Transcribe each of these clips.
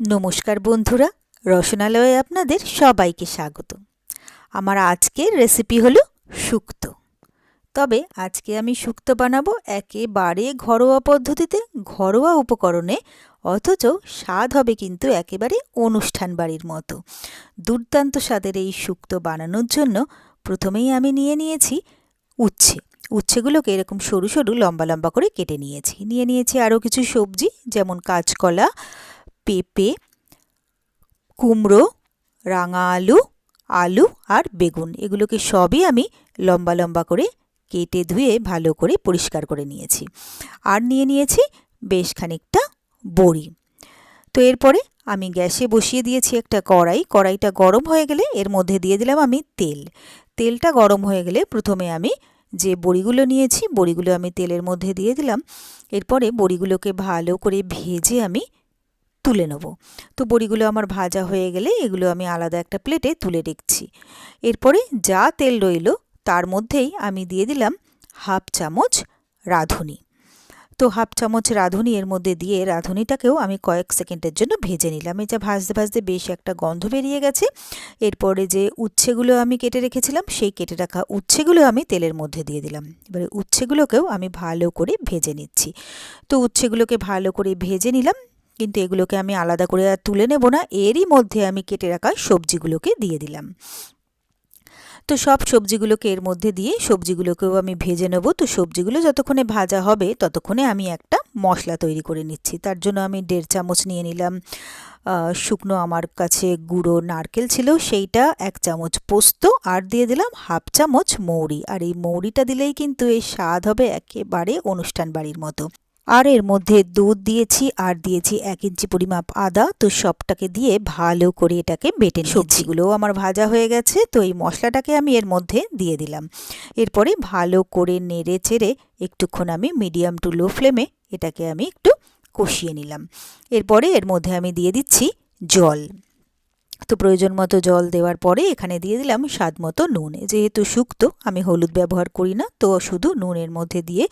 নমস্কার বন্ধুরা, রসনালয়ে আপনাদের সবাইকে স্বাগত। আমার আজকের রেসিপি হলো শুক্তো। তবে আজকে আমি শুক্তো বানাবো একেবারে ঘরোয়া পদ্ধতিতে, ঘরোয়া উপকরণে, অথচ স্বাদ হবে কিন্তু একেবারে অনুষ্ঠান বাড়ির মতো। দুর্দান্ত স্বাদের এই শুক্তো বানানোর জন্য প্রথমেই আমি নিয়ে নিয়েছি উচ্ছে। উচ্ছেগুলোকে এরকম সরু সরু লম্বা লম্বা করে কেটে নিয়েছি। নিয়ে নিয়েছি আরও কিছু সবজি, যেমন কাঁচকলা পেঁপে, কুমড়ো, রাঙা আলু আলু আর বেগুন। এগুলোকে সবই আমি লম্বা লম্বা করে কেটে ধুয়ে ভালো করে পরিষ্কার করে নিয়েছি। আর নিয়ে নিয়েছি বেশ খানিকটা বড়ি। তো এরপরে আমি গ্যাসে বসিয়ে দিয়েছি একটা কড়াই। কড়াইটা গরম হয়ে গেলে এর মধ্যে দিয়ে দিলাম আমি তেল। তেলটা গরম হয়ে গেলে প্রথমে আমি যে বড়িগুলো নিয়েছি, বড়িগুলো আমি তেলের মধ্যে দিয়ে দিলাম। এরপরে বড়িগুলোকে ভালো করে ভেজে আমি তুলে নেব। তো বড়িগুলো আমার ভাজা হয়ে গেলে এগুলো আমি আলাদা একটা প্লেটে তুলে রেখেছি এরপরে যা তেল রইল, তার মধ্যেই আমি দিয়ে দিলাম হাফ চামচ রাঁধুনি। তো হাফ চামচ রাঁধুনি এর মধ্যে দিয়ে রাঁধুনিটাকেও আমি কয়েক সেকেন্ডের জন্য ভেজে নিলাম। এটা ভাজতে ভাজতে বেশ একটা গন্ধ বেরিয়ে গেছে। এরপরে যে উচ্ছেগুলো আমি কেটে রেখেছিলাম, সেই কেটে রাখা উচ্ছেগুলো আমি তেলের মধ্যে দিয়ে দিলাম। এবারে উচ্ছেগুলোকেও আমি ভালো করে ভেজে নিচ্ছি। তো উচ্ছেগুলোকে ভালো করে ভেজে নিলাম। কিন্তু এগুলোকে আমি আলাদা করে আর তুলে নেব না। এরই মধ্যে আমি কেটে রাখা সবজিগুলোকে দিয়ে দিলাম। তো সব সবজিগুলোকে এর মধ্যে দিয়ে সবজিগুলোকেও আমি ভেজে নেব। তো সবজিগুলো যতক্ষণে ভাজা হবে ততক্ষণে আমি একটা মশলা তৈরি করে নিচ্ছি। তার জন্য আমি দেড় চামচ নিয়ে নিলাম শুকনো আমার কাছে গুঁড়ো নারকেল ছিল, সেইটা এক চামচ পোস্ত আর দিয়ে দিলাম হাফ চামচ মৌরি। আর এই মৌরিটা দিলেই কিন্তু এই স্বাদ হবে একেবারে অনুষ্ঠান বাড়ির মতো। আর এর মধ্যে দুধ দিয়েছি আর দিয়েছি এক ইঞ্চি পরিমাপ আদা। তো সবটাকে দিয়ে ভালো করে এটাকে বেটে সবজিগুলোও আমার ভাজা হয়ে গেছে তো এই মশলাটাকে আমি এর মধ্যে দিয়ে দিলাম। এরপরে ভালো করে নেড়ে চেড়ে একটুক্ষণ আমি মিডিয়াম টু লো ফ্লেমে এটাকে আমি একটু কষিয়ে নিলাম। এরপরে এর মধ্যে আমি দিয়ে দিচ্ছি জল। তো প্রয়োজন মতো জল দেওয়ার পরে এখানে দিয়ে দিলাম স্বাদ মতো নুন। যেহেতু শুক্তো, আমি হলুদ ব্যবহার করি না, তো শুধু নুনের মধ্যে দিয়ে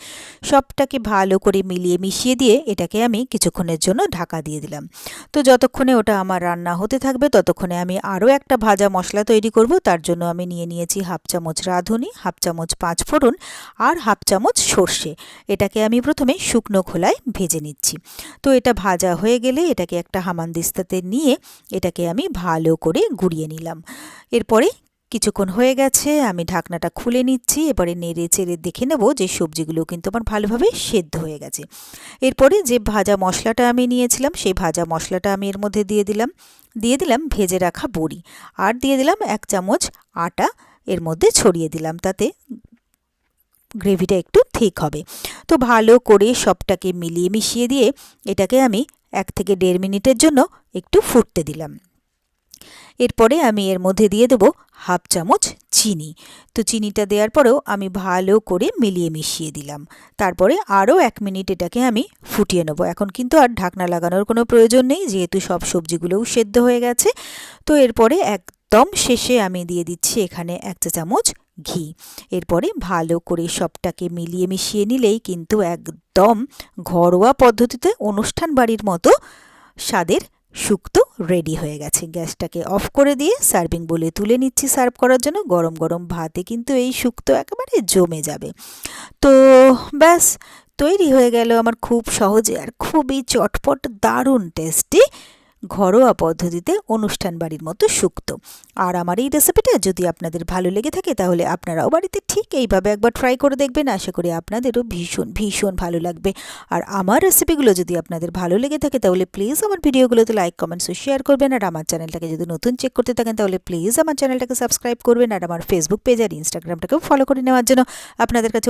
সবটাকে ভালো করে মিলিয়ে মিশিয়ে দিয়ে এটাকে আমি কিছুক্ষণের জন্য ঢাকা দিয়ে দিলাম। তো যতক্ষণে ওটা আমার রান্না হতে থাকবে, ততক্ষণে আমি আরও একটা ভাজা মশলা তৈরি করব। তার জন্য আমি নিয়ে নিয়েছি হাফ চামচ রাঁধুনি, হাফ চামচ পাঁচ ফোড়ন আর হাফ চামচ সর্ষে। এটাকে আমি প্রথমে শুকনো খোলায় ভেজে নিচ্ছি। তো এটা ভাজা হয়ে গেলে এটাকে একটা হামানদিস্তাতে নিয়ে এটাকে আমি ভালো ভালো করে গুড়িয়ে নিলাম। এরপরে কিছুক্ষণ হয়ে গেছে, আমি ঢাকনাটা খুলে নিচ্ছি, এবারে নেড়ে চেড়ে দেখে নেব যে সবজিগুলো কিন্তু আমার ভালোভাবে সেদ্ধ হয়ে গেছে। এরপরে যে ভাজা মশলাটা আমি নিয়েছিলাম, সেই ভাজা মশলাটা আমি এর মধ্যে দিয়ে দিলাম। দিয়ে দিলাম ভেজে রাখা বড়ি আর দিয়ে দিলাম এক চামচ আটা, এর মধ্যে ছড়িয়ে দিলাম তাতে। গ্রেভিটা একটু ঠিক হবে। তো ভালো করে সবটাকে মিলিয়ে মিশিয়ে দিয়ে এটাকে আমি এক থেকে দেড় মিনিটের জন্য একটু ফুটতে দিলাম। এরপরে আমি এর মধ্যে দিয়ে দেবো হাফ চামচ চিনি। তো চিনিটা দেওয়ার পরেও আমি ভালো করে মিলিয়ে মিশিয়ে দিলাম। তারপরে আরও এক মিনিট এটাকে আমি ফুটিয়ে নেব। এখন কিন্তু আর ঢাকনা লাগানোর কোনো প্রয়োজন নেই, যেহেতু সব সবজিগুলোও সেদ্ধ হয়ে গেছে। তো এরপরে একদম শেষে আমি দিয়ে দিচ্ছি এখানে এক চা চামচ ঘি। এরপরে ভালো করে সবটাকে মিলিয়ে মিশিয়ে নিলেই কিন্তু একদম ঘরোয়া পদ্ধতিতে অনুষ্ঠান বাড়ির মতো স্বাদের শুক্তো রেডি হয়ে গেছে। গ্যাসটাকে অফ করে দিয়ে সার্ভিং বলে তুলে নিচ্ছি সার্ভ করার জন্য। গরম গরম ভাতে কিন্তু এই শুক্তো একেবারে জমে যাবে। তো ব্যাস, তৈরি হয়ে গেল আমার খুব সহজে আর খুবই চটপট, দারুণ টেস্টি ঘরোয়া পদ্ধতিতে অনুষ্ঠান বাড়ির মতো শুক্তো আর আমার এই রেসিপিটা যদি আপনাদের ভালো লেগে থাকে তাহলে আপনারাও বাড়িতে ঠিক এইভাবে একবার ট্রাই করে দেখবেন। আশা করি আপনাদেরও ভীষণ ভীষণ ভালো লাগবে। আর আমার রেসিপিগুলো যদি আপনাদের ভালো লেগে থাকে তাহলে প্লিজ আমার ভিডিওগুলোতে লাইক কমেন্টস ও শেয়ার করবেন। আর আমার চ্যানেলটাকে যদি নতুন চেক করতে থাকেন তাহলে প্লিজ আমার চ্যানেলটাকে সাবস্ক্রাইব করবেন। আর আমার ফেসবুক পেজ আর ইনস্টাগ্রামটাকেও ফলো করে নেওয়ার জন্য আপনাদের কাছে